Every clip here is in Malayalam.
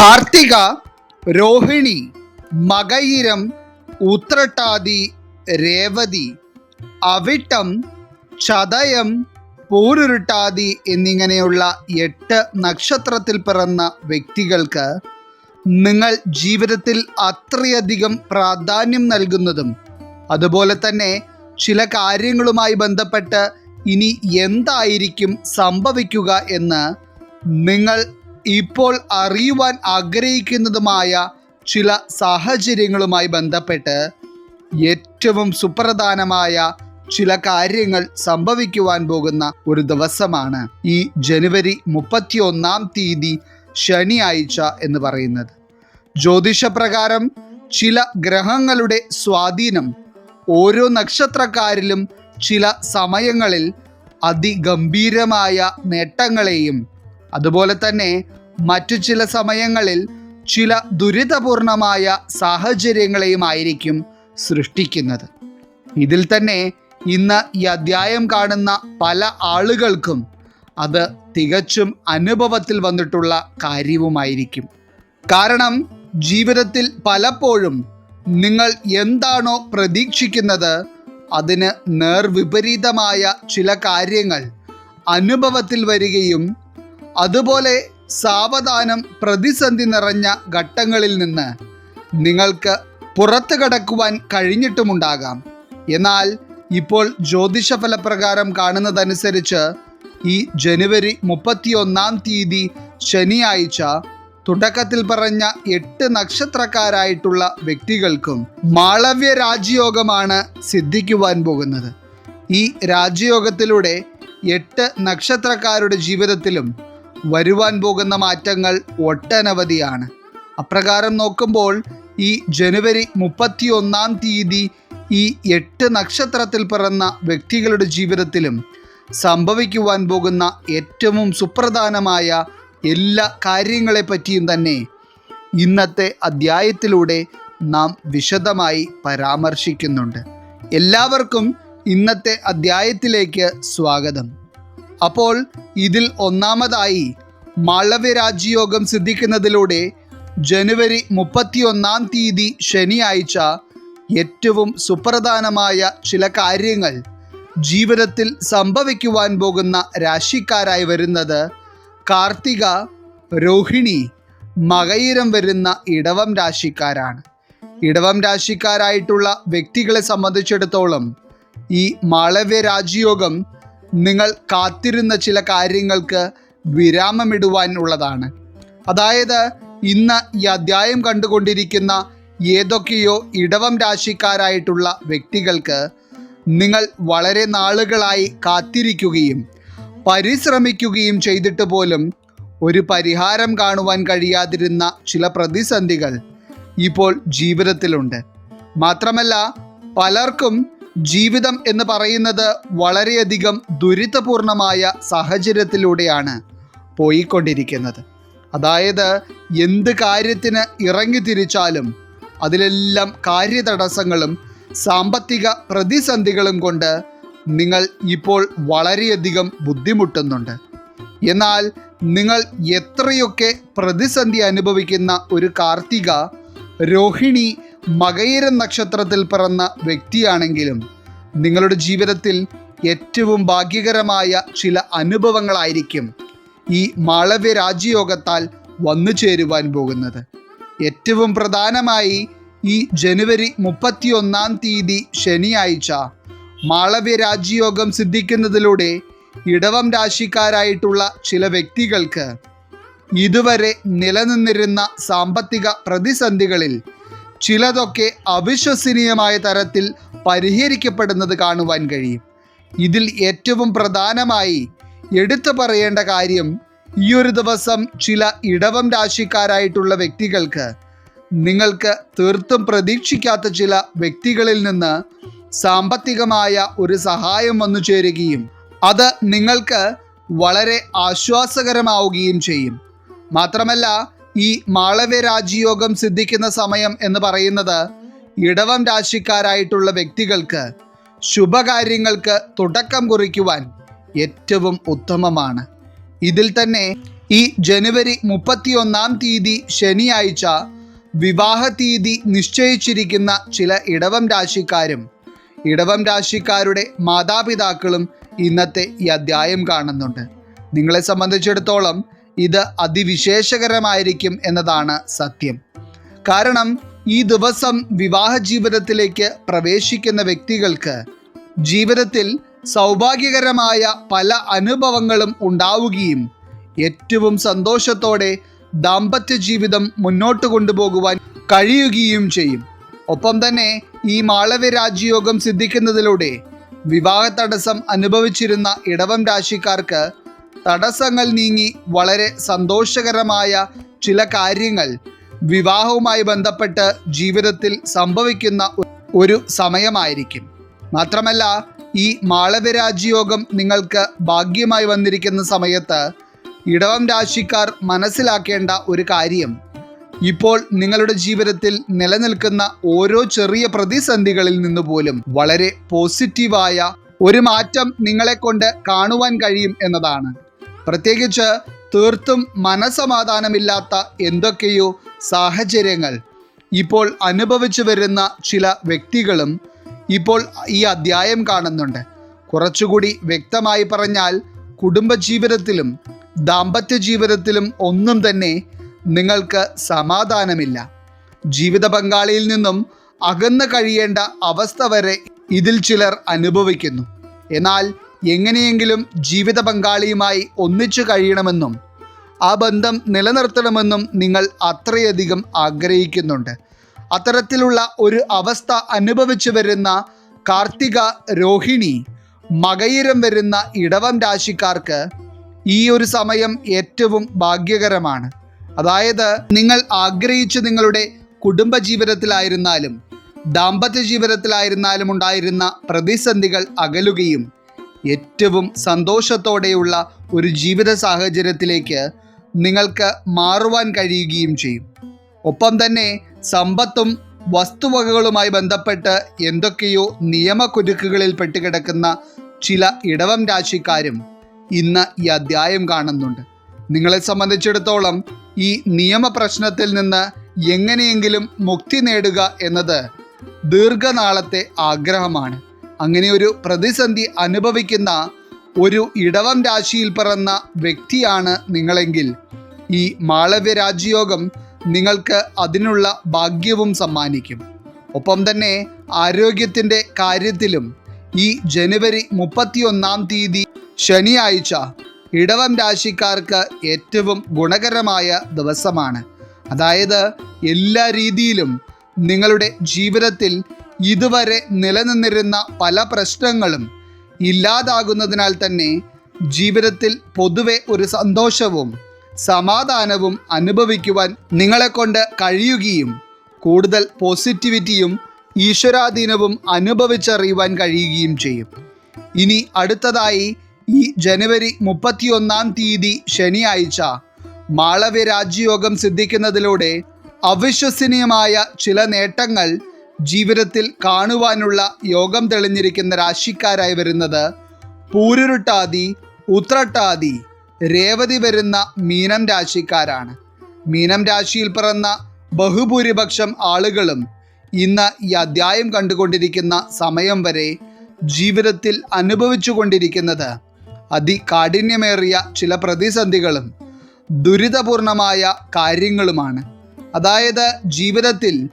കാർത്തിക രോഹിണി മകയിരം ഉത്രട്ടാതി രേവതി അവിട്ടം ചതയം പൂരുരുട്ടാതി എന്നിങ്ങനെയുള്ള എട്ട് നക്ഷത്രത്തിൽ പിറന്ന വ്യക്തികൾക്ക് നിങ്ങൾ ജീവിതത്തിൽ അത്രയധികം പ്രാധാന്യം നൽകുന്നതും അതുപോലെ തന്നെ ചില കാര്യങ്ങളുമായി ബന്ധപ്പെട്ട് ഇനി എന്തായിരിക്കും സംഭവിക്കുക എന്ന് നിങ്ങൾ ഇപ്പോൾ അറിയുവാൻ ആഗ്രഹിക്കുന്നതുമായ ചില സാഹചര്യങ്ങളുമായി ബന്ധപ്പെട്ട് ഏറ്റവും സുപ്രധാനമായ ചില കാര്യങ്ങൾ സംഭവിക്കുവാൻ പോകുന്ന ഒരു ദിവസമാണ് ഈ ജനുവരി മുപ്പത്തി ഒന്നാം തീയതി ശനിയാഴ്ച എന്ന് പറയുന്നത്. ജ്യോതിഷപ്രകാരം ചില ഗ്രഹങ്ങളുടെ സ്വാധീനം ഓരോ നക്ഷത്രക്കാരിലും ചില സമയങ്ങളിൽ അതിഗംഭീരമായ നേട്ടങ്ങളെയും അതുപോലെ തന്നെ മറ്റു ചില സമയങ്ങളിൽ ചില ദുരിതപൂർണമായ സാഹചര്യങ്ങളെയും ആയിരിക്കും സൃഷ്ടിക്കുന്നത്. ഇതിൽ തന്നെ ഇന്ന് ഈ അധ്യായം കാണുന്ന പല ആളുകൾക്കും അത് തികച്ചും അനുഭവത്തിൽ വന്നിട്ടുള്ള കാര്യവുമായിരിക്കും. കാരണം ജീവിതത്തിൽ പലപ്പോഴും നിങ്ങൾ എന്താണോ പ്രതീക്ഷിക്കുന്നത് അതിന് നേർവിപരീതമായ ചില കാര്യങ്ങൾ അനുഭവത്തിൽ വരികയും അതുപോലെ സാവധാനം പ്രതിസന്ധി നിറഞ്ഞ ഘട്ടങ്ങളിൽ നിന്ന് നിങ്ങൾക്ക് പുറത്തു കടക്കുവാൻ കഴിഞ്ഞിട്ടുമുണ്ടാകാം. എന്നാൽ ഇപ്പോൾ ജ്യോതിഷ ഫലപ്രകാരം കാണുന്നതനുസരിച്ച് ഈ ജനുവരി മുപ്പത്തിയൊന്നാം തീയതി ശനിയാഴ്ച തുടക്കത്തിൽ പറഞ്ഞ എട്ട് നക്ഷത്രക്കാരായിട്ടുള്ള വ്യക്തികൾക്കും മാളവ്യ രാജയോഗമാണ് സിദ്ധിക്കുവാൻ പോകുന്നത്. ഈ രാജയോഗത്തിലൂടെ എട്ട് നക്ഷത്രക്കാരുടെ ജീവിതത്തിലും വരുവാൻ പോകുന്ന മാറ്റങ്ങൾ ഒട്ടനവധിയാണ്. അപ്രകാരം നോക്കുമ്പോൾ ഈ ജനുവരി മുപ്പത്തി ഒന്നാം തീയതി ഈ എട്ട് നക്ഷത്രത്തിൽ പിറന്ന വ്യക്തികളുടെ ജീവിതത്തിലും സംഭവിക്കുവാൻ പോകുന്ന ഏറ്റവും സുപ്രധാനമായ എല്ലാ കാര്യങ്ങളെ പറ്റിയും തന്നെ ഇന്നത്തെ അധ്യായത്തിലൂടെ നാം വിശദമായി പരാമർശിക്കുന്നുണ്ട്. എല്ലാവർക്കും ഇന്നത്തെ അധ്യായത്തിലേക്ക് സ്വാഗതം. അപ്പോൾ ഇതിൽ ഒന്നാമതായി മാളവ്യ രാജ്യയോഗം സിദ്ധിക്കുന്നതിലൂടെ ജനുവരി മുപ്പത്തിയൊന്നാം തീയതി ശനിയാഴ്ച ഏറ്റവും സുപ്രധാനമായ ചില കാര്യങ്ങൾ ജീവിതത്തിൽ സംഭവിക്കുവാൻ പോകുന്ന രാശിക്കാരായി വരുന്നത് കാർത്തിക രോഹിണി മകയിരം വരുന്ന ഇടവം രാശിക്കാരാണ്. ഇടവം രാശിക്കാരായിട്ടുള്ള വ്യക്തികളെ സംബന്ധിച്ചിടത്തോളം ഈ മാളവ്യ രാജയോഗം നിങ്ങൾ കാത്തിരുന്ന ചില കാര്യങ്ങൾക്ക് വിരാമമിടുവാൻ ഉള്ളതാണ് അതായത് ഇന്ന് ഈ അധ്യായം കണ്ടുകൊണ്ടിരിക്കുന്ന ഏതൊക്കെയോ ഇടവം രാശിക്കാരായിട്ടുള്ള വ്യക്തികൾക്ക് നിങ്ങൾ വളരെ നാളുകളായി കാത്തിരിക്കുകയും പരിശ്രമിക്കുകയും ചെയ്തിട്ട് പോലും ഒരു പരിഹാരം കാണുവാൻ കഴിയാതിരുന്ന ചില പ്രതിസന്ധികൾ ഇപ്പോൾ ജീവിതത്തിലുണ്ട്. മാത്രമല്ല പലർക്കും ജീവിതം എന്ന് പറയുന്നത് വളരെയധികം ദുരിതപൂർണമായ സാഹചര്യത്തിലൂടെയാണ് പോയിക്കൊണ്ടിരിക്കുന്നത്. അതായത് എന്ത് കാര്യത്തിന് ഇറങ്ങി തിരിച്ചാലും അതിലെല്ലാം കാര്യതടസ്സങ്ങളും സാമ്പത്തിക പ്രതിസന്ധികളും കൊണ്ട് നിങ്ങൾ ഇപ്പോൾ വളരെയധികം ബുദ്ധിമുട്ടുന്നുണ്ട്. എന്നാൽ നിങ്ങൾ എത്രയൊക്കെ പ്രതിസന്ധി അനുഭവിക്കുന്ന ഒരു കാർത്തിക രോഹിണി മകയിരം നക്ഷത്രത്തിൽ പിറന്ന വ്യക്തിയാണെങ്കിലും നിങ്ങളുടെ ജീവിതത്തിൽ ഏറ്റവും ഭാഗ്യകരമായ ചില അനുഭവങ്ങളായിരിക്കും ഈ മാളവ്യ രാജയോഗത്താൽ വന്നു ചേരുവാൻ പോകുന്നത്. ഏറ്റവും പ്രധാനമായി ഈ ജനുവരി മുപ്പത്തിയൊന്നാം തീയതി ശനിയാഴ്ച മാളവ്യ രാജയോഗം സിദ്ധിക്കുന്നതിലൂടെ ഇടവം രാശിക്കാരായിട്ടുള്ള ചില വ്യക്തികൾക്ക് ഇതുവരെ നിലനിന്നിരുന്ന സാമ്പത്തിക പ്രതിസന്ധികളിൽ ചിലതൊക്കെ അവിശ്വസനീയമായ തരത്തിൽ പരിഹരിക്കപ്പെടുന്നത് കാണുവാൻ കഴിയും. ഇതിൽ ഏറ്റവും പ്രധാനമായി എടുത്തു പറയേണ്ട കാര്യം ഈ ഒരു ദിവസം ചില ഇടവം രാശിക്കാരായിട്ടുള്ള വ്യക്തികൾക്ക് നിങ്ങൾക്ക് തീർത്തും പ്രതീക്ഷിക്കാത്ത ചില വ്യക്തികളിൽ നിന്ന് സാമ്പത്തികമായ ഒരു സഹായം വന്നു ചേരുകയും അത് നിങ്ങൾക്ക് വളരെ ആശ്വാസകരമാവുകയും ചെയ്യും. മാത്രമല്ല ഈ മാളവ്യ രാജയോഗം സിദ്ധിക്കുന്ന സമയം എന്ന് പറയുന്നത് ഇടവം രാശിക്കാരായിട്ടുള്ള വ്യക്തികൾക്ക് ശുഭകാര്യങ്ങൾക്ക് തുടക്കം കുറിക്കുവാൻ ഏറ്റവും ഉത്തമമാണ്. ഇതിൽ തന്നെ ഈ ജനുവരി മുപ്പത്തിയൊന്നാം തീയതി ശനിയാഴ്ച വിവാഹ തീയതി നിശ്ചയിച്ചിരിക്കുന്ന ചില ഇടവം രാശിക്കാരും ഇടവം രാശിക്കാരുടെ മാതാപിതാക്കളും ഇന്നത്തെ ഈ അധ്യായം കാണുന്നുണ്ട്. നിങ്ങളെ സംബന്ധിച്ചിടത്തോളം ഇത് അതിവിശേഷകരമായിരിക്കും എന്നതാണ് സത്യം. കാരണം ഈ ദിവസം വിവാഹ ജീവിതത്തിലേക്ക് പ്രവേശിക്കുന്ന വ്യക്തികൾക്ക് ജീവിതത്തിൽ സൗഭാഗ്യകരമായ പല അനുഭവങ്ങളും ഉണ്ടാവുകയും ഏറ്റവും സന്തോഷത്തോടെ ദാമ്പത്യ ജീവിതം മുന്നോട്ട് കൊണ്ടുപോകുവാൻ കഴിയുകയും ചെയ്യും. ഒപ്പം തന്നെ ഈ മാളവ്യ രാജ്യയോഗം സിദ്ധിക്കുന്നതിലൂടെ വിവാഹ തടസ്സം അനുഭവിച്ചിരുന്ന ഇടവം രാശിക്കാർക്ക് തടസ്സങ്ങൾ നീങ്ങി വളരെ സന്തോഷകരമായ ചില കാര്യങ്ങൾ വിവാഹവുമായി ബന്ധപ്പെട്ട് ജീവിതത്തിൽ സംഭവിക്കുന്ന ഒരു സമയമായിരിക്കും. മാത്രമല്ല ഈ മാളവരാജ്യോഗം നിങ്ങൾക്ക് ഭാഗ്യമായി വന്നിരിക്കുന്ന സമയത്ത് ഇടവം രാശിക്കാർ മനസ്സിലാക്കേണ്ട ഒരു കാര്യം. ഇപ്പോൾ നിങ്ങളുടെ ജീവിതത്തിൽ നിലനിൽക്കുന്ന ഓരോ ചെറിയ പ്രതിസന്ധികളിൽ നിന്ന് പോലും വളരെ പോസിറ്റീവായ ഒരു മാറ്റം നിങ്ങളെ കൊണ്ട് കാണുവാൻ കഴിയും എന്നതാണ്. പ്രത്യേകിച്ച് തീർത്തും മനസമാധാനമില്ലാത്ത എന്തൊക്കെയോ സാഹചര്യങ്ങൾ ഇപ്പോൾ അനുഭവിച്ചു വരുന്ന ചില വ്യക്തികളും ഇപ്പോൾ ഈ അധ്യായം കാണുന്നുണ്ട്. കുറച്ചുകൂടി വ്യക്തമായി പറഞ്ഞാൽ കുടുംബജീവിതത്തിലും ദാമ്പത്യ ജീവിതത്തിലും ഒന്നും തന്നെ നിങ്ങൾക്ക് സമാധാനമില്ല. ജീവിത പങ്കാളിയിൽ നിന്നും അകന്നു കഴിയേണ്ട അവസ്ഥ വരെ ഇതിൽ ചിലർ അനുഭവിക്കുന്നു. എന്നാൽ എങ്ങനെയെങ്കിലും ജീവിത പങ്കാളിയുമായി ഒന്നിച്ചു കഴിയണമെന്നും ആ ബന്ധം നിലനിർത്തണമെന്നും നിങ്ങൾ അത്രയധികം ആഗ്രഹിക്കുന്നുണ്ട്. അത്തരത്തിലുള്ള ഒരു അവസ്ഥ അനുഭവിച്ചു വരുന്ന കാർത്തിക രോഹിണി മകയിരം വരുന്ന ഇടവം രാശിക്കാർക്ക് ഈ ഒരു സമയം ഏറ്റവും ഭാഗ്യകരമാണ്. അതായത് നിങ്ങൾ ആഗ്രഹിച്ച് നിങ്ങളുടെ കുടുംബ ജീവിതത്തിലായിരുന്നാലും ദാമ്പത്യ ജീവിതത്തിലായിരുന്നാലും ഉണ്ടായിരുന്ന പ്രതിസന്ധികൾ അകലുകയും ഏറ്റവും സന്തോഷത്തോടെയുള്ള ഒരു ജീവിത സാഹചര്യത്തിലേക്ക് നിങ്ങൾക്ക് മാറുവാൻ കഴിയുകയും ചെയ്യും. ഒപ്പം തന്നെ സമ്പത്തും വസ്തുവകകളുമായി ബന്ധപ്പെട്ട് എന്തൊക്കെയോ നിയമക്കുരുക്കുകളിൽ പെട്ടുകിടക്കുന്ന ചില ഇടവം രാശിക്കാരും ഇന്ന് ഈ അധ്യായം കാണുന്നുണ്ട്. നിങ്ങളെ സംബന്ധിച്ചിടത്തോളം ഈ നിയമപ്രശ്നത്തിൽ നിന്ന് എങ്ങനെയെങ്കിലും മുക്തി നേടുക എന്നത് ദീർഘനാളത്തെ ആഗ്രഹമാണ്. അങ്ങനെ ഒരു പ്രതിസന്ധി അനുഭവിക്കുന്ന ഒരു ഇടവം രാശിയിൽ പിറന്ന വ്യക്തിയാണ് നിങ്ങളെങ്കിൽ ഈ മാളവ്യ രാജ്യയോഗം നിങ്ങൾക്ക് അതിനുള്ള ഭാഗ്യവും സമ്മാനിക്കും. ഒപ്പം തന്നെ ആരോഗ്യത്തിന്റെ കാര്യത്തിലും ഈ ജനുവരി മുപ്പത്തിയൊന്നാം തീയതി ശനിയാഴ്ച ഇടവം രാശിക്കാർക്ക് ഏറ്റവും ഗുണകരമായ ദിവസമാണ്. അതായത് എല്ലാ രീതിയിലും നിങ്ങളുടെ ജീവിതത്തിൽ ഇതുവരെ നിലനിന്നിരുന്ന പല പ്രശ്നങ്ങളും ഇല്ലാതാകുന്നതിനാൽ തന്നെ ജീവിതത്തിൽ പൊതുവെ ഒരു സന്തോഷവും സമാധാനവും അനുഭവിക്കുവാൻ നിങ്ങളെക്കൊണ്ട് കഴിയുകയും കൂടുതൽ പോസിറ്റിവിറ്റിയും ഈശ്വരാധീനവും അനുഭവിച്ചറിയുവാൻ കഴിയുകയും ചെയ്യും. ഇനി അടുത്തതായി ഈ ജനുവരി മുപ്പത്തിയൊന്നാം തീയതി ശനിയാഴ്ച മാളവ്യ രാജ്യയോഗം സിദ്ധിക്കുന്നതിലൂടെ അവിശ്വസനീയമായ ചില നേട്ടങ്ങൾ ജീവിതത്തിൽ കാണുവാനുള്ള യോഗം തെളിഞ്ഞിരിക്കുന്ന രാശിക്കാരായി വരുന്നത് പൂരുരുട്ടാതി ഉത്രട്ടാതി രേവതി വരുന്ന മീനം രാശിക്കാരാണ്. മീനം രാശിയിൽ പിറന്ന ബഹുഭൂരിപക്ഷം ആളുകളും ഇന്ന് ഈ അധ്യായം കണ്ടുകൊണ്ടിരിക്കുന്ന സമയം വരെ ജീവിതത്തിൽ അനുഭവിച്ചു കൊണ്ടിരിക്കുന്നത് അതികാഠിന്യമേറിയ ചില പ്രതിസന്ധികളും ദുരിതപൂർണമായ കാര്യങ്ങളുമാണ്. അതായത് ജീവിതത്തിൽ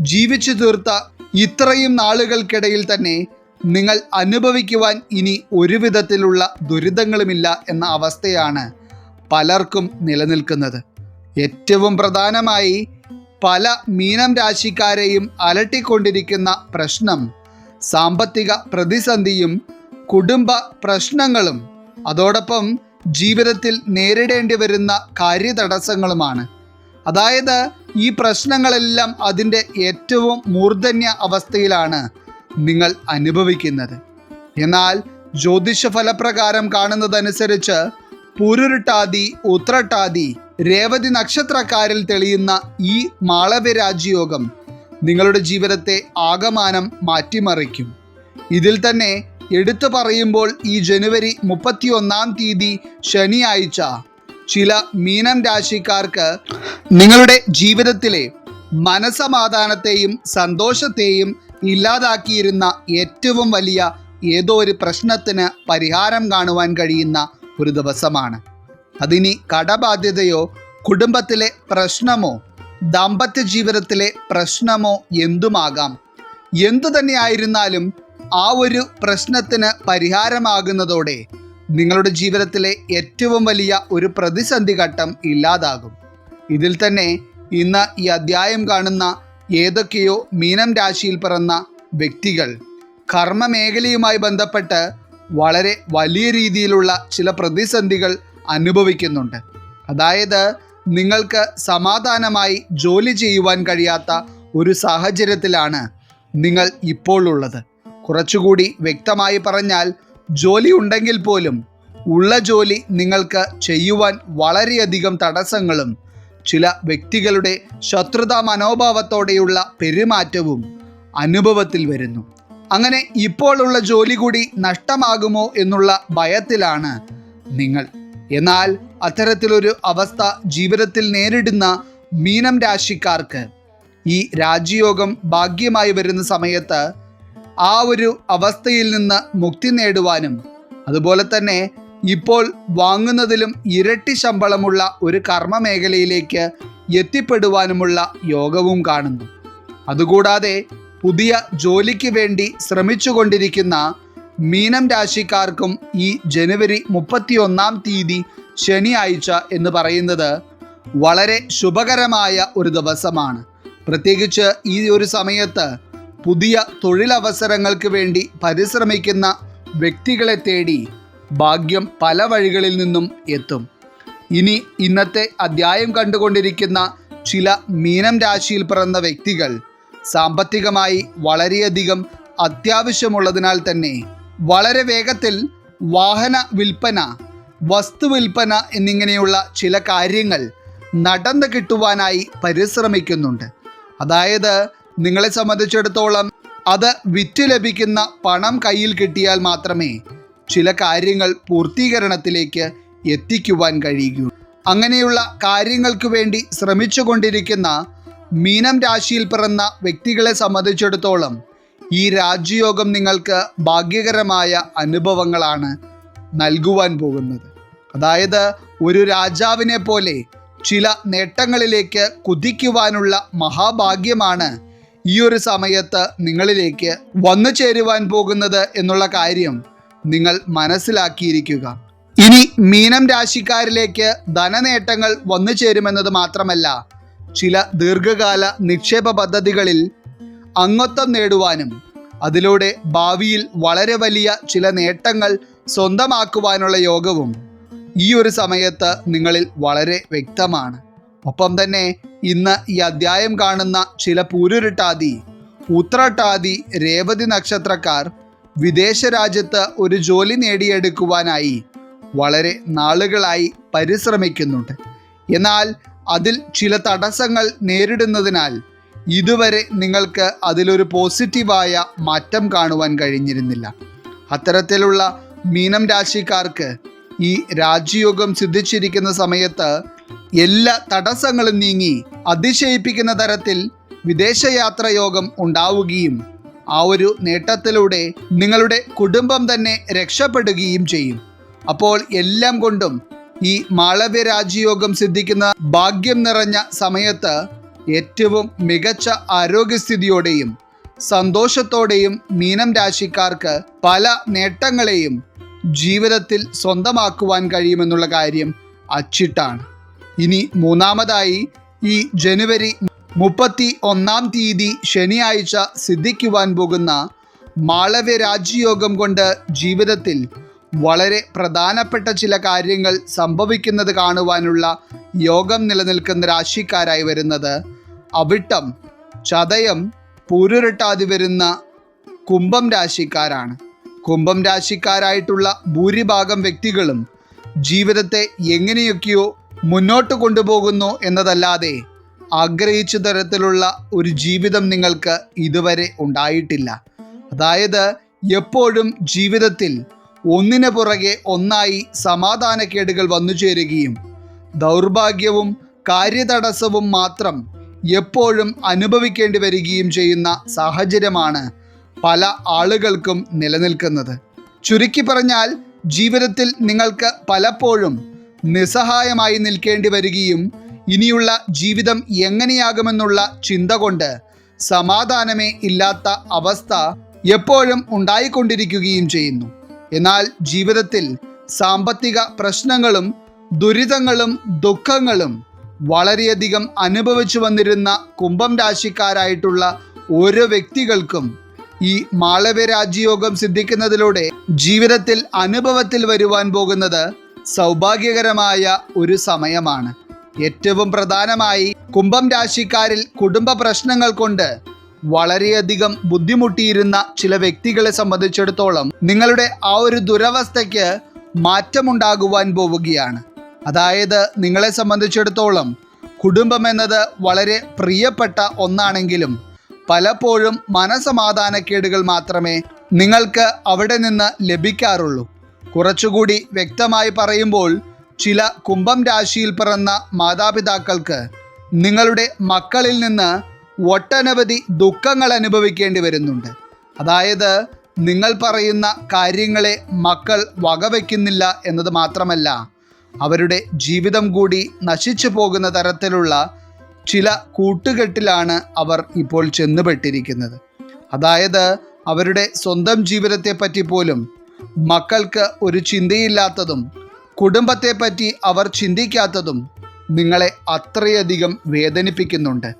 ജീവിച്ചു തീർത്ത ഇത്രയും നാളുകൾക്കിടയിൽ തന്നെ നിങ്ങൾ അനുഭവിക്കുവാൻ ഇനി ഒരുവിധത്തിലുള്ള ദുരിതങ്ങളുമില്ല എന്ന അവസ്ഥയാണ് പലർക്കും നിലനിൽക്കുന്നത്. ഏറ്റവും പ്രധാനമായി പല മീനം രാശിക്കാരെയും അലട്ടിക്കൊണ്ടിരിക്കുന്ന പ്രശ്നം സാമ്പത്തിക പ്രതിസന്ധിയും കുടുംബ പ്രശ്നങ്ങളും അതോടൊപ്പം ജീവിതത്തിൽ നേരിടേണ്ടി വരുന്ന കാര്യതടസ്സങ്ങളുമാണ്. അതായത് ഈ പ്രശ്നങ്ങളെല്ലാം അതിന്റെ ഏറ്റവും മൂർധന്യ അവസ്ഥയിലാണ് നിങ്ങൾ അനുഭവിക്കുന്നത്. എന്നാൽ ജ്യോതിഷ ഫലപ്രകാരം കാണുന്നതനുസരിച്ച് പുരുരുട്ടാതി ഉത്രട്ടാതി രേവതി നക്ഷത്രക്കാരിൽ തെളിയുന്ന ഈ മാളവ്യ രാജ്യയോഗം നിങ്ങളുടെ ജീവിതത്തെ ആകമാനം മാറ്റിമറിക്കും. ഇതിൽ തന്നെ എടുത്തു പറയുമ്പോൾ ഈ ജനുവരി മുപ്പത്തിയൊന്നാം തീയതി ശനിയാഴ്ച ചില മീനം രാശിക്കാർക്ക് നിങ്ങളുടെ ജീവിതത്തിലെ മനസമാധാനത്തെയും സന്തോഷത്തെയും ഇല്ലാതാക്കിയിരുന്ന ഏറ്റവും വലിയ ഏതോ ഒരു പ്രശ്നത്തിന് പരിഹാരം കാണുവാൻ കഴിയുന്ന ഒരു ദിവസമാണ്. അതിനി കടബാധ്യതയോ കുടുംബത്തിലെ പ്രശ്നമോ ദാമ്പത്യ ജീവിതത്തിലെ പ്രശ്നമോ എന്തുമാകാം? എന്തു തന്നെയായിരുന്നാലും ആ ഒരു പ്രശ്നത്തിന് പരിഹാരമാകുന്നതോടെ നിങ്ങളുടെ ജീവിതത്തിലെ ഏറ്റവും വലിയ ഒരു പ്രതിസന്ധി ഘട്ടം ഇല്ലാതാകും. ഇതിൽ തന്നെ ഇന്ന് ഈ അധ്യായം കാണുന്ന ഏതൊക്കെയോ മീനം രാശിയിൽ പിറന്ന വ്യക്തികൾ കർമ്മ മേഖലയുമായി ബന്ധപ്പെട്ട് വളരെ വലിയ രീതിയിലുള്ള ചില പ്രതിസന്ധികൾ അനുഭവിക്കുന്നുണ്ട്. അതായത് നിങ്ങൾക്ക് സമാധാനമായി ജോലി ചെയ്യുവാൻ കഴിയാത്ത ഒരു സാഹചര്യത്തിലാണ് നിങ്ങൾ ഇപ്പോൾ ഉള്ളത്. കുറച്ചുകൂടി വ്യക്തമായി പറഞ്ഞാൽ ജോലി ഉണ്ടെങ്കിൽ പോലും ഉള്ള ജോലി നിങ്ങൾക്ക് ചെയ്യുവാൻ വളരെയധികം തടസ്സങ്ങളും ചില വ്യക്തികളുടെ ശത്രുതാ മനോഭാവത്തോടെയുള്ള പെരുമാറ്റവും അനുഭവത്തിൽ വരുന്നു. അങ്ങനെ ഇപ്പോഴുള്ള ജോലി കൂടി നഷ്ടമാകുമോ എന്നുള്ള ഭയത്തിലാണ് നിങ്ങൾ. എന്നാൽ അത്തരത്തിലൊരു അവസ്ഥ ജീവിതത്തിൽ നേരിടുന്ന മീനം രാശിക്കാർക്ക് ഈ രാജ്യയോഗം ഭാഗ്യമായി വരുന്ന സമയത്ത് ആ ഒരു അവസ്ഥയിൽ നിന്ന് മുക്തി നേടുവാനും അതുപോലെ തന്നെ ഇപ്പോൾ വാങ്ങുന്നതിലും ഇരട്ടി ശമ്പളമുള്ള ഒരു കർമ്മ മേഖലയിലേക്ക് എത്തിപ്പെടുവാനുമുള്ള യോഗവും കാണുന്നു. അതുകൂടാതെ പുതിയ ജോലിക്ക് വേണ്ടി ശ്രമിച്ചുകൊണ്ടിരിക്കുന്ന മീനം രാശിക്കാർക്കും ഈ ജനുവരി മുപ്പത്തി ഒന്നാം തീയതി ശനിയാഴ്ച എന്ന് പറയുന്നത് വളരെ ശുഭകരമായ ഒരു ദിവസമാണ്. പ്രത്യേകിച്ച് ഈ ഒരു സമയത്ത് പുതിയ തൊഴിലവസരങ്ങൾക്ക് വേണ്ടി പരിശ്രമിക്കുന്ന വ്യക്തികളെ തേടി ഭാഗ്യം പല വഴികളിൽ നിന്നും എത്തും. ഇനി ഇന്നത്തെ അധ്യായം കണ്ടുകൊണ്ടിരിക്കുന്ന ചില മീനം രാശിയിൽ പിറന്ന വ്യക്തികൾ സാമ്പത്തികമായി വളരെയധികം അത്യാവശ്യമുള്ളതിനാൽ തന്നെ വളരെ വേഗത്തിൽ വാഹന വിൽപ്പന വസ്തു വിൽപ്പന എന്നിങ്ങനെയുള്ള ചില കാര്യങ്ങൾ നടന്നു കിട്ടുവാനായി പരിശ്രമിക്കുന്നുണ്ട്. അതായത് നിങ്ങളെ സംബന്ധിച്ചിടത്തോളം അത് വിറ്റ് ലഭിക്കുന്ന പണം കയ്യിൽ കിട്ടിയാൽ മാത്രമേ ചില കാര്യങ്ങൾ പൂർത്തീകരണത്തിലേക്ക് എത്തിക്കുവാൻ കഴിയൂ. അങ്ങനെയുള്ള കാര്യങ്ങൾക്ക് വേണ്ടി ശ്രമിച്ചു കൊണ്ടിരിക്കുന്ന മീനം രാശിയിൽ പിറന്ന വ്യക്തികളെ സംബന്ധിച്ചിടത്തോളം ഈ രാജ്യയോഗം നിങ്ങൾക്ക് ഭാഗ്യകരമായ അനുഭവങ്ങളാണ് നൽകുവാൻ പോകുന്നത്. അതായത് ഒരു രാജാവിനെ പോലെ ചില നേട്ടങ്ങളിലേക്ക് കുതിക്കുവാനുള്ള മഹാഭാഗ്യമാണ് ഈ ഒരു സമയത്ത് നിങ്ങളിലേക്ക് വന്നു ചേരുവാൻ പോകുന്നത് എന്നുള്ള കാര്യം നിങ്ങൾ മനസ്സിലാക്കിയിരിക്കുക. ഇനി മീനം രാശിക്കാരിലേക്ക് ധനനേട്ടങ്ങൾ വന്നു ചേരുമെന്നത് മാത്രമല്ല ചില ദീർഘകാല നിക്ഷേപ പദ്ധതികളിൽ അംഗത്വം നേടുവാനും അതിലൂടെ ഭാവിയിൽ വളരെ വലിയ ചില നേട്ടങ്ങൾ സ്വന്തമാക്കുവാനുള്ള യോഗവും ഈ ഒരു സമയത്ത് നിങ്ങളിൽ വളരെ വ്യക്തമാണ്. ഒപ്പം തന്നെ ഇന്ന് ഈ അധ്യായം കാണുന്ന ചില പൂരുരുട്ടാതി ഉത്രട്ടാതി രേവതി നക്ഷത്രക്കാർ വിദേശ രാജ്യത്ത് ഒരു ജോലി നേടിയെടുക്കുവാനായി വളരെ നാളുകളായി പരിശ്രമിക്കുന്നുണ്ട്. എന്നാൽ അതിൽ ചില തടസ്സങ്ങൾ നേരിടുന്നതിനാൽ ഇതുവരെ നിങ്ങൾക്ക് അതിലൊരു പോസിറ്റീവായ മാറ്റം കാണുവാൻ കഴിഞ്ഞിരുന്നില്ല. അത്തരത്തിലുള്ള മീനം രാശിക്കാർക്ക് ഈ രാജ്യയോഗം സിദ്ധിച്ചിരിക്കുന്ന സമയത്ത് എല്ലാ തടസ്സങ്ങളും നീങ്ങി അതിശയിപ്പിക്കുന്ന തരത്തിൽ വിദേശയാത്രയോഗം ഉണ്ടാവുകയും ആ ഒരു നേട്ടത്തിലൂടെ നിങ്ങളുടെ കുടുംബം തന്നെ രക്ഷപ്പെടുകയും ചെയ്യും. അപ്പോൾ എല്ലാം കൊണ്ടും ഈ മാളവ്യ രാജ്യയോഗം സിദ്ധിക്കുന്ന ഭാഗ്യം നിറഞ്ഞ സമയത്ത് ഏറ്റവും മികച്ച ആരോഗ്യസ്ഥിതിയോടെയും സന്തോഷത്തോടെയും മീനം രാശിക്കാർക്ക് പല നേട്ടങ്ങളെയും ജീവിതത്തിൽ സ്വന്തമാക്കുവാൻ കഴിയുമെന്നുള്ള കാര്യം അച്ചിട്ടാണ്. ഇനി മൂന്നാമതായി ഈ ജനുവരി മുപ്പത്തി ഒന്നാം തീയതി ശനിയാഴ്ച സിദ്ധിക്കുവാൻ പോകുന്ന മാളവ്യ രാജ്യയോഗം കൊണ്ട് ജീവിതത്തിൽ വളരെ പ്രധാനപ്പെട്ട ചില കാര്യങ്ങൾ സംഭവിക്കുന്നത് കാണുവാനുള്ള യോഗം നിലനിൽക്കുന്ന രാശിക്കാരായി വരുന്നത് അവിട്ടം ചതയം പൂരുരട്ടാതി വരുന്ന കുംഭം രാശിക്കാരാണ്. കുംഭം രാശിക്കാരായിട്ടുള്ള ഭൂരിഭാഗം വ്യക്തികളും ജീവിതത്തെ എങ്ങനെയൊക്കെയോ മുന്നോട്ട് കൊണ്ടുപോകുന്നു എന്നതല്ലാതെ ആഗ്രഹിച്ച തരത്തിലുള്ള ഒരു ജീവിതം നിങ്ങൾക്ക് ഇതുവരെ ഉണ്ടായിട്ടില്ല. അതായത് എപ്പോഴും ജീവിതത്തിൽ ഒന്നിനു പുറകെ ഒന്നായി സമാധാനക്കേടുകൾ വന്നു ചേരുകയും ദൗർഭാഗ്യവും കാര്യതടസ്സവും മാത്രം എപ്പോഴും അനുഭവിക്കേണ്ടി വരികയും ചെയ്യുന്ന സാഹചര്യമാണ് പല ആളുകൾക്കും നിലനിൽക്കുന്നത്. ചുരുക്കി പറഞ്ഞാൽ ജീവിതത്തിൽ നിങ്ങൾക്ക് പലപ്പോഴും നിസ്സഹായമായി നിൽക്കേണ്ടി വരികയും ഇനിയുള്ള ജീവിതം എങ്ങനെയാകുമെന്നുള്ള ചിന്ത കൊണ്ട് സമാധാനമേ ഇല്ലാത്ത അവസ്ഥ എപ്പോഴും ഉണ്ടായിക്കൊണ്ടിരിക്കുകയും ചെയ്യുന്നു. എന്നാൽ ജീവിതത്തിൽ സാമ്പത്തിക പ്രശ്നങ്ങളും ദുരിതങ്ങളും ദുഃഖങ്ങളും വളരെയധികം അനുഭവിച്ചു വന്നിരുന്ന കുംഭം രാശിക്കാരായിട്ടുള്ള ഓരോ വ്യക്തികൾക്കും ഈ മാളവ്യ രാജ്യയോഗം സിദ്ധിക്കുന്നതിലൂടെ ജീവിതത്തിൽ അനുഭവത്തിൽ വരുവാൻ പോകുന്നത് സൗഭാഗ്യകരമായ ഒരു സമയമാണ്. ഏറ്റവും പ്രധാനമായി കുംഭം രാശിക്കാരിൽ കുടുംബ പ്രശ്നങ്ങൾ കൊണ്ട് വളരെയധികം ബുദ്ധിമുട്ടിയിരുന്ന ചില വ്യക്തികളെ സംബന്ധിച്ചിടത്തോളം നിങ്ങളുടെ ആ ഒരു ദുരവസ്ഥയ്ക്ക് മാറ്റമുണ്ടാകുവാൻ പോവുകയാണ്. അതായത് നിങ്ങളെ സംബന്ധിച്ചിടത്തോളം കുടുംബം എന്നത് വളരെ പ്രിയപ്പെട്ട ഒന്നാണെങ്കിലും പലപ്പോഴും മനസമാധാനക്കേടുകൾ മാത്രമേ നിങ്ങൾക്ക് അവിടെ നിന്ന് ലഭിക്കാറുള്ളൂ. കുറച്ചുകൂടി വ്യക്തമായി പറയുമ്പോൾ ചില കുംഭം രാശിയിൽ പിറന്ന മാതാപിതാക്കൾക്ക് നിങ്ങളുടെ മക്കളിൽ നിന്ന് ഒട്ടനവധി ദുഃഖങ്ങൾ അനുഭവിക്കേണ്ടി വരുന്നുണ്ട്. അതായത് നിങ്ങൾ പറയുന്ന കാര്യങ്ങളെ മക്കൾ വകവയ്ക്കുന്നില്ല എന്നത് മാത്രമല്ല അവരുടെ ജീവിതം കൂടി നശിച്ചു പോകുന്ന തരത്തിലുള്ള ചില കൂട്ടുകെട്ടിലാണ് അവർ ഇപ്പോൾ ചെന്നുപെട്ടിരിക്കുന്നത്. അതായത് അവരുടെ സ്വന്തം ജീവിതത്തെപ്പറ്റി പോലും മക്കൾക്ക് ഒരു ചിന്തയില്ലാത്തതും കുടുംബത്തെപ്പറ്റി അവർ ചിന്തിക്കാത്തതും നിങ്ങളെ അത്രയധികം വേദനിപ്പിക്കുന്നുണ്ട്.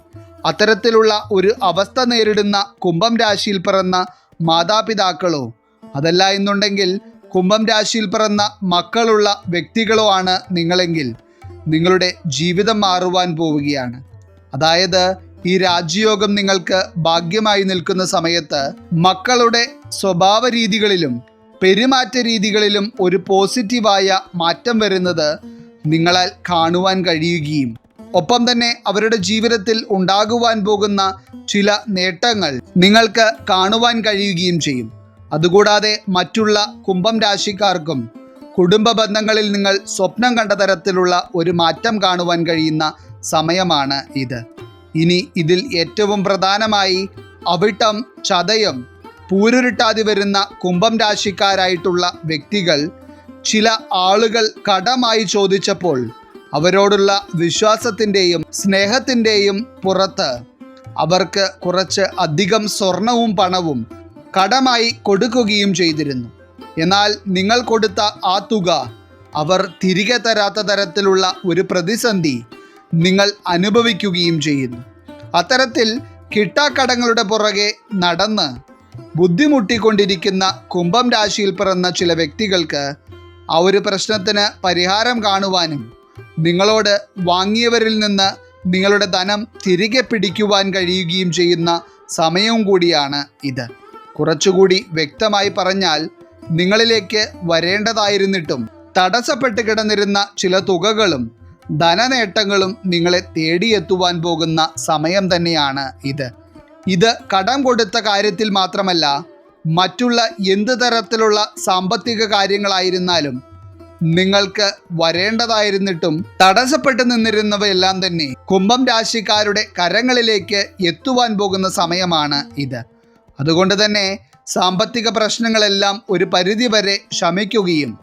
അത്തരത്തിലുള്ള ഒരു അവസ്ഥ നേരിടുന്ന കുംഭം രാശിയിൽ പിറന്ന മാതാപിതാക്കളോ അതല്ല എന്നുണ്ടെങ്കിൽ കുംഭം രാശിയിൽ പിറന്ന മക്കളുള്ള വ്യക്തികളോ ആണ് നിങ്ങളെങ്കിൽ നിങ്ങളുടെ ജീവിതം മാറുവാൻ പോവുകയാണ്. അതായത് ഈ രാജ്യയോഗം നിങ്ങൾക്ക് ഭാഗ്യമായി നിൽക്കുന്ന സമയത്ത് മക്കളുടെ സ്വഭാവ രീതികളിലും പെരുമാറ്റ രീതികളിലും ഒരു പോസിറ്റീവായ മാറ്റം വരുന്നത് നിങ്ങളാൽ കാണുവാൻ കഴിയുകയും ഒപ്പം തന്നെ അവരുടെ ജീവിതത്തിൽ ഉണ്ടാകുവാൻ പോകുന്ന ചില നേട്ടങ്ങൾ നിങ്ങൾക്ക് കാണുവാൻ കഴിയുകയും ചെയ്യും. അതുകൂടാതെ മറ്റുള്ള കുംഭം രാശിക്കാർക്കും കുടുംബ ബന്ധങ്ങളിൽ നിങ്ങൾ സ്വപ്നം കണ്ട തരത്തിലുള്ള ഒരു മാറ്റം കാണുവാൻ കഴിയുന്ന സമയമാണ് ഇത്. ഇനി ഇതിൽ ഏറ്റവും പ്രധാനമായി അവിട്ടം ചതയം പൂരുരുട്ടാതി വരുന്ന കുംഭം രാശിക്കാരായിട്ടുള്ള വ്യക്തികൾ ചില ആളുകൾ കടമായി ചോദിച്ചപ്പോൾ അവരോടുള്ള വിശ്വാസത്തിന്റെയും സ്നേഹത്തിന്റെയും പുറത്ത് അവർക്ക് കുറച്ച് അധികം സ്വർണവും പണവും കടമായി കൊടുക്കുകയും ചെയ്തിരുന്നു. എന്നാൽ നിങ്ങൾ കൊടുത്ത ആ തുക അവർ തിരികെ തരാത്ത തരത്തിലുള്ള ഒരു പ്രതിസന്ധി നിങ്ങൾ അനുഭവിക്കുകയും ചെയ്യുന്നു. അത്തരത്തിൽ കിട്ടാക്കടങ്ങളുടെ പുറകെ നടന്ന് ബുദ്ധിമുട്ടിക്കൊണ്ടിരിക്കുന്ന കുംഭം രാശിയിൽ പിറന്ന ചില വ്യക്തികൾക്ക് ആ ഒരു പ്രശ്നത്തിന് പരിഹാരം കാണുവാനും നിങ്ങളോട് വാങ്ങിയവരിൽ നിന്ന് നിങ്ങളുടെ ധനം തിരികെ പിടിക്കുവാൻ കഴിയുകയും ചെയ്യുന്ന സമയവും കൂടിയാണ് ഇത്. കുറച്ചുകൂടി വ്യക്തമായി പറഞ്ഞാൽ നിങ്ങളിലേക്ക് വരേണ്ടതായിരുന്നിട്ടും തടസ്സപ്പെട്ട് കിടന്നിരുന്ന ചില തുകകളും ധനനേട്ടങ്ങളും നിങ്ങളെ തേടിയെത്തുവാൻ പോകുന്ന സമയം തന്നെയാണ് ഇത്. ഇത് കടം കൊടുത്ത കാര്യത്തിൽ മാത്രമല്ല മറ്റുള്ള എന്ത് തരത്തിലുള്ള സാമ്പത്തിക കാര്യങ്ങളായിരുന്നാലും നിങ്ങൾക്ക് വരേണ്ടതായിരുന്നിട്ടും തടസ്സപ്പെട്ടു നിന്നിരുന്നവയെല്ലാം തന്നെ കുംഭം രാശിക്കാരുടെ കരങ്ങളിലേക്ക് എത്തുവാൻ പോകുന്ന സമയമാണ് ഇത്. അതുകൊണ്ട് തന്നെ സാമ്പത്തിക പ്രശ്നങ്ങളെല്ലാം ഒരു പരിധിവരെ ശമിക്കുകയും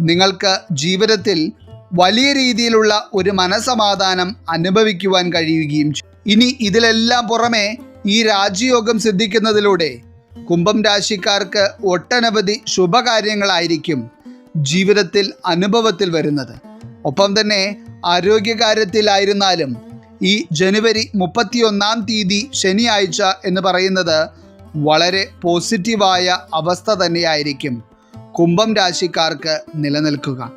നിങ്ങൾക്ക് ജീവിതത്തിൽ വലിയ രീതിയിലുള്ള ഒരു മനസമാധാനം അനുഭവിക്കുവാൻ കഴിയുകയും ഇനി ഇതിലെല്ലാം പുറമെ ഈ രാജിയോഗം സിദ്ധിക്കുന്നതിലൂടെ കുംഭം രാശിക്കാർക്ക് ഒട്ടനവധി ശുഭകാര്യങ്ങളായിരിക്കും ജീവിതത്തിൽ അനുഭവത്തിൽ വരുന്നത്. ഒപ്പം തന്നെ ആരോഗ്യകാര്യത്തിലായിരുന്നാലും ഈ ജനുവരി മുപ്പത്തിയൊന്നാം തീയതി ശനിയാഴ്ച എന്ന് പറയുന്നത് വളരെ പോസിറ്റീവായ അവസ്ഥ തന്നെയായിരിക്കും കുംഭം രാശിക്കാർക്ക് നിലനിൽക്കുക.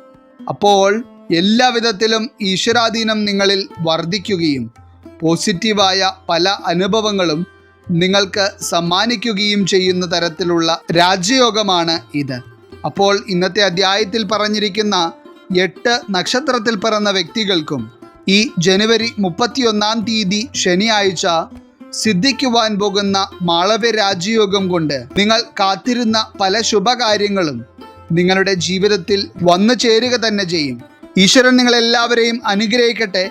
അപ്പോൾ എല്ലാവിധത്തിലും ഈശ്വരാധീനം നിങ്ങളിൽ വർദ്ധിക്കുകയും പോസിറ്റീവായ പല അനുഭവങ്ങളും നിങ്ങൾക്ക് സമ്മാനിക്കുകയും ചെയ്യുന്ന തരത്തിലുള്ള രാജ്യയോഗമാണ് ഇത്. അപ്പോൾ ഇന്നത്തെ അധ്യായത്തിൽ പറഞ്ഞിരിക്കുന്ന എട്ട് നക്ഷത്രത്തിൽ പിറന്ന വ്യക്തികൾക്കും ഈ ജനുവരി മുപ്പത്തിയൊന്നാം തീയതി ശനിയാഴ്ച സിദ്ധിക്കുവാൻ പോകുന്ന മാളവ്യ രാജ്യയോഗം കൊണ്ട് നിങ്ങൾ കാത്തിരുന്ന പല ശുഭകാര്യങ്ങളും നിങ്ങളുടെ ജീവിതത്തിൽ വന്നു ചേരുക തന്നെ ചെയ്യും. ഈശ്വരൻ നിങ്ങളെല്ലാവരെയും അനുഗ്രഹിക്കട്ടെ.